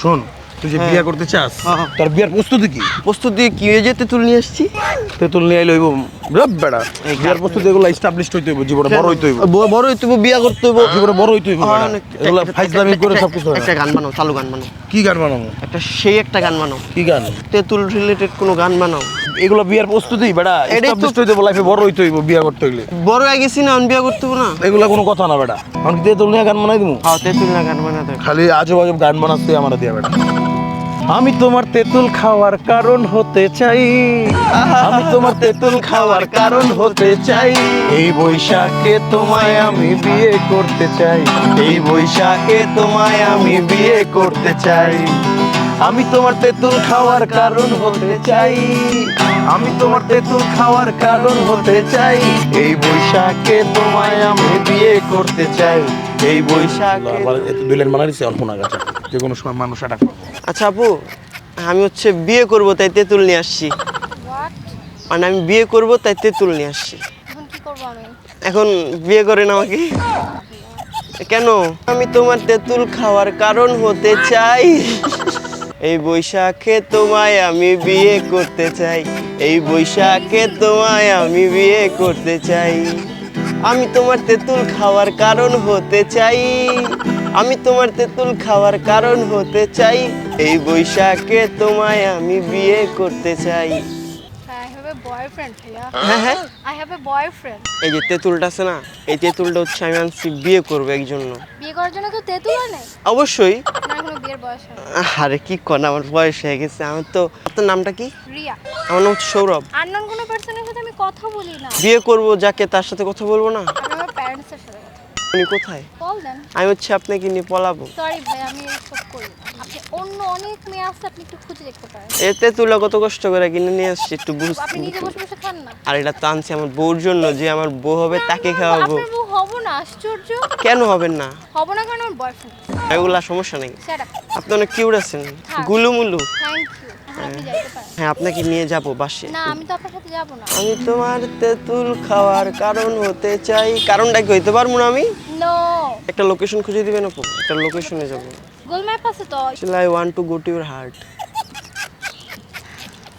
Son তুই যে হ্যাঁ। বিয়ে করতে চাস হ্যাঁ। তোর বিয়ার প্রস্তুতি কি? প্রস্তুতি কি হয়ে যেতে তুলে নিয়ে আসছি। তেতুল নিয়ে লইব রব বেড়া। বিয়ার প্রস্তুতি এগুলো এস্টাবলিশড হইতে হইব জীবনে বড় হইতে হইব। বড় হইতে হবে, বিয়া করতে হবে জীবনে বড় হইতে হইব এগুলো ফাইজলামি করে সব কিছু একটা গান বানাও চালু গান বানাও। কি গান বানাবো? একটা সেই একটা গান বানাও। কি গান? তেঁতুল রিলেটেড কোনো গান বানাও। এগুলো বিয়ার প্রস্তুতি বেড়া। এস্টাবলিশড হইতে হইব লাইফে বড় হইতে হইব বিয়া করতে হইলে। বড় হয়ে গেছি না আমি বিয়া করতে হবে না। এগুলো কোনো কথা না বেটা আমি তেতুল নিয়ে গান বানাই দিমু? হ্যাঁ তেঁতুল না গান বানাতে হবে। খালি আজব আজব গান বানাচ্ছে আমার দিয়া বেটা আমি তোমার তেঁতুল খাওয়ার কারণ হতে চাই। আমি তোমার তেঁতুল খাওয়ার কারণ হতে চাই। এই বৈশাখে তোমায় আমি বিয়ে করতে চাই। এই বৈশাখে তোমায় আমি বিয়ে করতে চাই। আমি তোমার তেঁতুল খাওয়ার কারণ হতে চাই। আমি তোমার তেঁতুল খাওয়ার কারণ হতে চাই। এই বৈশাখে তোমায় আমি বিয়ে করতে চাই। এই বৈশাখে দুই লাইন মানা দিচ্ছে অল্প না গাছা। যে কোনো সময় মানুষ এটা আচ্ছা আপু আমি হচ্ছে বিয়ে করব তাই তেঁতুল নিয়ে আসছি। মানে আমি বিয়ে করব তাই তেঁতুল নিয়ে আসছি। এখন কি করব আমি? এখন বিয়ে করেন আমাকে। কেন? আমি তোমার তেঁতুল খাওয়ার কারণ হতে চাই। এই বৈশাখে তোমায় আমি বিয়ে করতে চাই। এই বৈশাখে তোমায় আমি বিয়ে করতে চাই। আমি তোমার তেঁতুল খাওয়ার কারণ হতে চাই। আমি তোমার তেঁতুল খাওয়ার কারণ হতে চাই। এই বৈশাখে তোমায় আমি বিয়ে করতে চাই। ভাইয়া হ্যাঁ হ্যাঁ বয়ফ্রেন্ড এই যে তেঁতুলটা আছে না এই তেঁতুলটা হচ্ছে আমি আনছি বিয়ে করব একজন্য বিয়ে করার জন্য কেউ তেঁতুল আনে? অবশ্যই। না এখনও বিয়ের বয়স হয়? আরে কি কর আমার বয়স হয়ে গেছে আমার তো আপনার নামটা কি? রিয়া। আমার নাম হচ্ছে সৌরভ। আননোন কোনো পার্সনের সাথে আমি কথা বলি না। বিয়ে করব যাকে তার সাথে কথা বলব না? আমি আমার প্যারেন্টসের সাথে কথা উনি কোথায়? কল দেন। আমি হচ্ছে আপনাকে নিয়ে পলাবো। সরি ভাই আমি করি না। অন্য অনেক মেয়ে আছে আপনি একটু খুঁজে দেখতে পারেন। এই তেঁতুলা কত কষ্ট করে কিনে নিয়ে আসছি একটু বুঝ আপনি নিজে বসে বসে খান না। আর এটা তো আনছি আমার বউর জন্য যে আমার বউ হবে তাকে খাওয়াবো। আপনার বউ হব না আশ্চর্য। কেন হবেন না? হব না কারণ আমার বয়ফ্রেন্ড এগুলা সমস্যা নেই। আপনি অনেক কিউট আছেন। হ্যাঁ। গুলুমুলু। থ্যাংক ইউ আপনি যাইতে পারেন। হ্যাঁ আপনাকে নিয়ে যাব বাসে। না আমি তো আপনার সাথে যাব না। আমি তোমার তেঁতুল খাওয়ার কারণ হতে চাই। কারণটা কি হইতে পারব না আমি? নো একটা লোকেশন খুঁজে দিবেন আপু? একটা লোকেশনে যাব। গুগল ম্যাপ আছে তো Actually, I want to go to your heart.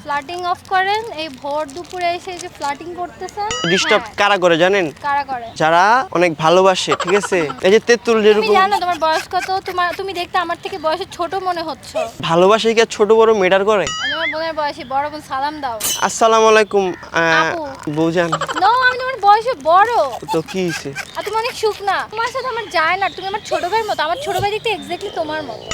ফ্লাটিং অফ করেন এই ভোর দুপুরে এসে যে ফ্লাটিং করতেছেন ডিস্টার্ব হ্যাঁ, কারা করে জানেন? কারা করে? যারা অনেক ভালোবাসে ঠিক আছে? এই যে তেঁতুল যেরকম জানো তোমার বয়স কত? তোমার তুমি দেখতে আমার থেকে বয়সে ছোট মনে হচ্ছে। ভালোবাসে কি ছোট বড় মেটার করে? আমি আমার বোনের বয়সী বড় বোন সালাম দাও। আসসালামু আলাইকুম। বৌজান নো আমি তোমার বয়সে বড়। তো কি হয়েছে আর তুমি অনেক শুকনা। তোমার সাথে আমার যায় না। তুমি আমার ছোট ভাইয়ের মতো। আমার ছোট ভাই দেখতে এক্স্যাক্টলি তোমার মতো।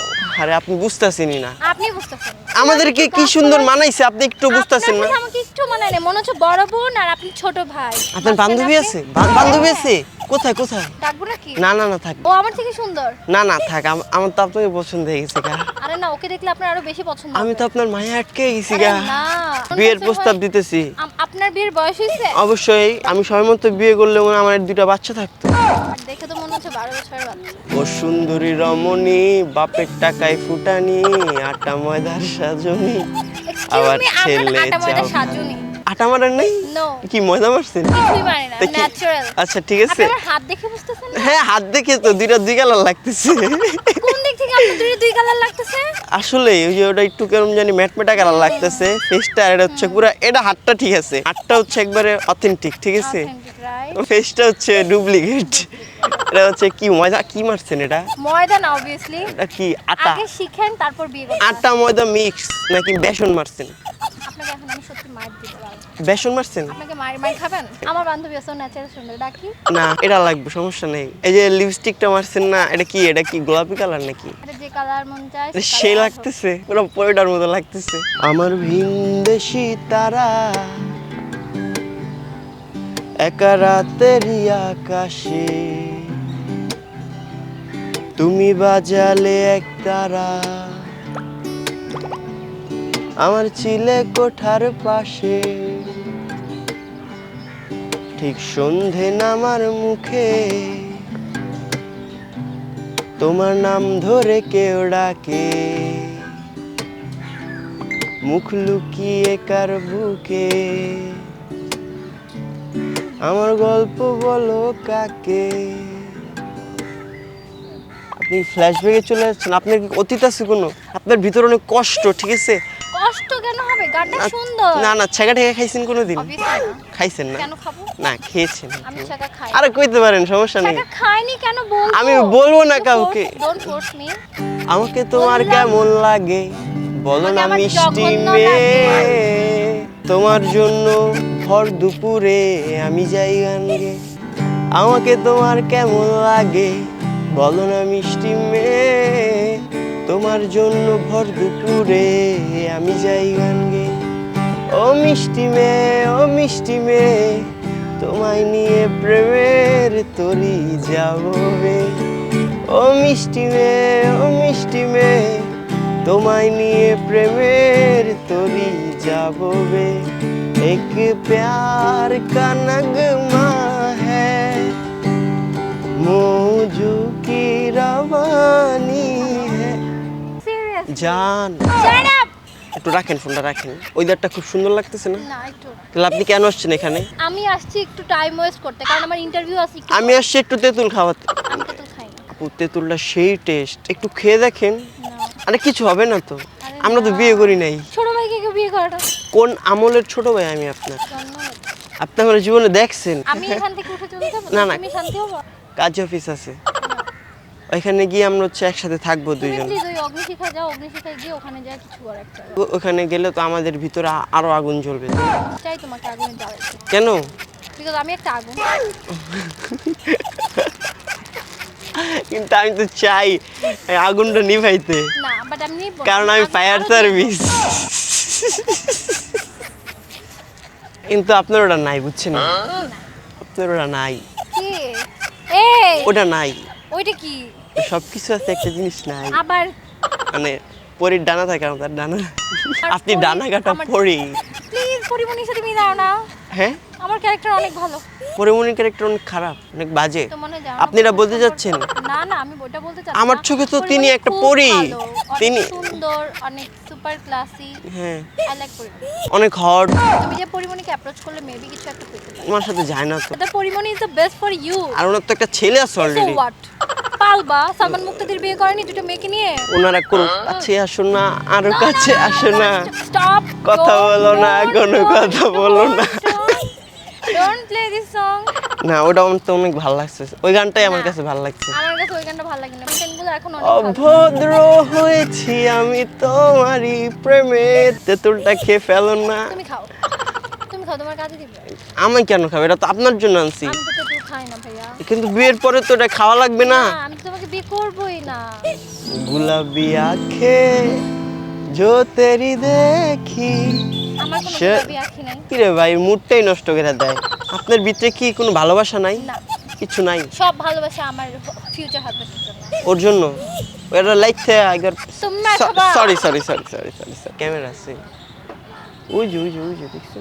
আরে আপনি বুঝতেছেনই না। আপনি বুঝতেছেন। আমাদেরকে কি সুন্দর মানাইছে? আপনি একটু বুঝতেছেন না? আমাকে একটু মনে না মনে হচ্ছে বড় বোন আর আপনি ছোট ভাই। আপনার বান্ধবী আছে? বান্ধবী আছে? কোথায় কোথায়? ডাকবো নাকি? না না না থাক। ও আমার থেকে সুন্দর। না না থাক আমার তো আপনাকে পছন্দ হয়ে গেছে গা। আরে না ওকে দেখলে আপনার আরও বেশি পছন্দ আমি তো আপনার মায়া আটকে গেছি গা। বিয়ের প্রস্তাব দিতেছি। আপনার বিয়ের বয়স হয়েছে? অবশ্যই আমি সময় মতো বিয়ে করলে মনে আমার দুটা বাচ্চা থাকতো। দেখে তো মনে হচ্ছে বছরের বাচ্চা। ও সুন্দরী রমণী বাপের টাকায় ফুটানি আটা ময়দার সাজনি আবার ছেলে। সাজুনি। আটা মারার নাই? কি ময়দা মারছেন? আচ্ছা ঠিক আছে। হাত দেখে বুঝতেছেন হ্যাঁ হাত দেখে তো দুইটা দুই কালার লাগতেছে। কোন দিক থেকে আপনার দুই দুই কালার লাগতেছে? আসলে ওই যে ওটা একটু কেরম জানি ম্যাটমেটা কালার লাগতেছে ফেসটা এটা হচ্ছে পুরো এটা হাতটা ঠিক আছে। হাতটা হচ্ছে একবারে অথেন্টিক ঠিক আছে? ফেসটা হচ্ছে ডুপ্লিকেট এটা হচ্ছে কি ময়দা? কি মারছেন এটা? ময়দা না অবভিয়াসলি এটা কি আটা? আগে শিখেন তারপর বিয়ে আটা ময়দা মিক্স নাকি বেসন মারছেন? আপনাকে এখন আমি সত্যি মার দিতে পারব বেসন মারছেন? আপনাকে মার মার খাবেন? আমার বান্ধবী আছে ন্যাচারাল সুন্দর ডাকি না এটা লাগবে সমস্যা নেই। এই যে লিপস্টিকটা মারছেন না এটা কি এটা কি গোলাপি কালার নাকি? এটা যে কালার মন চায় সেই লাগতেছে পুরো পয়ডার মতো লাগতেছে। আমার ভিনদেশি তারা একা রাতের আকাশে। তুমি বাজালে এক তারা। আমার চিলে কোঠার পাশে। ঠিক সন্ধে নামার মুখে। তোমার নাম ধরে কেউ ডাকে। মুখ লুকিয়ে কার বুকে। আমার গল্প বলো কাকে? আপনি ফ্ল্যাশব্যাকে চলে যাচ্ছেন আপনার কি অতীত আছে কোনো? আপনার ভিতরে অনেক কষ্ট ঠিক আছে? কষ্ট কেন হবে? গানটা না- সুন্দর। না না ছেঁকা ঠেকা খাইছেন কোনো দিন খাইছেন না? কেন খাব? না খেয়েছেন। আমি শাকা খাই আরে কইতে পারেন সমস্যা নেই। শাকা খাইনি কেন বলব? আমি বলব না কাউকে। ডোন্ট ফোর্স মি আমাকে তোমার কেমন লাগে? বলো না মিষ্টি মেয়ে। তোমার জন্য ভর দুপুরে আমি যাই গান গে। আমাকে তোমার কেমন লাগে? বলো না মিষ্টি মেয়ে, তোমার জন্য ভর দুপুরে আমি যাই গান গে। ও মিষ্টি মেয়ে, ও মিষ্টি মেয়ে, তোমায় নিয়ে প্রেমের তরি যাব ও মিষ্টি মেয়ে, ও মিষ্টি মেয়ে, তোমায় নিয়ে প্রেমের তরি যাববে এক প্যার কা নগমা হ্যায়, মৌজু কি রবানি জান। একটু রাখেন ফোনটা রাখেন। ওয়েদারটা খুব সুন্দর লাগতেছে না? তাহলে আপনি কেন আসছেন এখানে? আমি আসছি একটু টাইম ওয়েস্ট করতে কারণ আমার ইন্টারভিউ আছে আমি আসছি একটু তেঁতুল খাওয়াতে। তেঁতুলটা সেই টেস্ট একটু খেয়ে দেখেন। আরে কিছু হবে না তো। আমরা তো বিয়ে করি নাই। ছোট ভাইকে বিয়ে করাটা। কোন আমলের ছোট ভাই আমি আপনার। আপনি আমার জীবনে দেখছেন। আমি এখান থেকে উঠে চলে যাব? না, না। কাজ অফিস আছে। ওইখানে গিয়ে আমরা হচ্ছে একসাথে থাকব দুইজন। ওখানে গেলে তো আমাদের ভিতরে আরও আগুন জ্বলবে। চাই তোমাকে আগুনে কেন? আমি একটা আগুন। কিন্তু আমি তো চাই আগুনটা নিভাইতে। কারণ আমি ফায়ার সার্ভিস। কিন্তু আপনার ওটা নাই বুঝছেন? আপনার ওটা নাই। ওটা নাই। ওইটা কি? সব কিছু আছে একটা জিনিস নাই। আবার মানে পরীর ডানা থাকে আমার ডানা। আপনি ডানা কাটা পরি। প্লিজ পরিমণির সাথে তুমি দাও না। হ্যাঁ? আমার ক্যারেক্টার অনেক ভালো। পরিমণির ক্যারেক্টার অনেক খারাপ অনেক বাজে। আপনি এটা বলতে যাচ্ছেন? না না আমি ওটা বলতে চাচ্ছি আমার। চোখে তো তিনি একটা পরী। তিনি- সুন্দর অনেক সুপার ক্লাসি হ্যাঁ। I like Porimoni. অনেক হট তুমি যে পরিমণিকে অ্যাপ্রোচ করলে মেবি কিছু একটা পেতে পারো। আমার সাথে যায় না তো। The Porimoni is the best for you আর ওনার তো একটা ছেলে আছে so already what Salman Muktadir বিয়ে করেনি দুটো মেয়েকে নিয়ে? ওনারা করুক কাছে আসো না আরও কাছে আসো না। স্টপ কথা বলো না, কোনো কথা বলো না। ডোন্ট প্লে দিস সং না ওটা আমার তো অনেক ভালো লাগছে। ওই গানটাই আমার কাছে ভালো লাগছে। আমার কাছে ওই গানটা ভালো লাগে না গানগুলো এখন অনেক অভদ্র হয়েছি আমি তোমারই প্রেমে। তেঁতুলটা খেয়ে ফেলো না। তুমি খাও। তুমি খাও তোমার কাজে দিবে। আমি কেন খাব? এটা তো আপনার জন্য আনছি। আমি তো তেঁতুল কিন্তু বিয়ের পরে তো এটা খাওয়া লাগবে না। আমি তোমাকে বিয়ে করবই না। গুলাবি আখে জো তেরি দেখি সে- কি রে ভাই মুডটাই নষ্ট করে দেয়। আপনার ভিতরে কি কোনো ভালোবাসা নাই? কিছু নাই? সব ভালোবাসা আমার ফিউচার হাজবেন্ডের ওর জন্য? এটা লাইতে আইগার তোমরা sorry sorry sorry sorry sorry camera আছে। ওই যে ওই যে ওই যে দেখছ?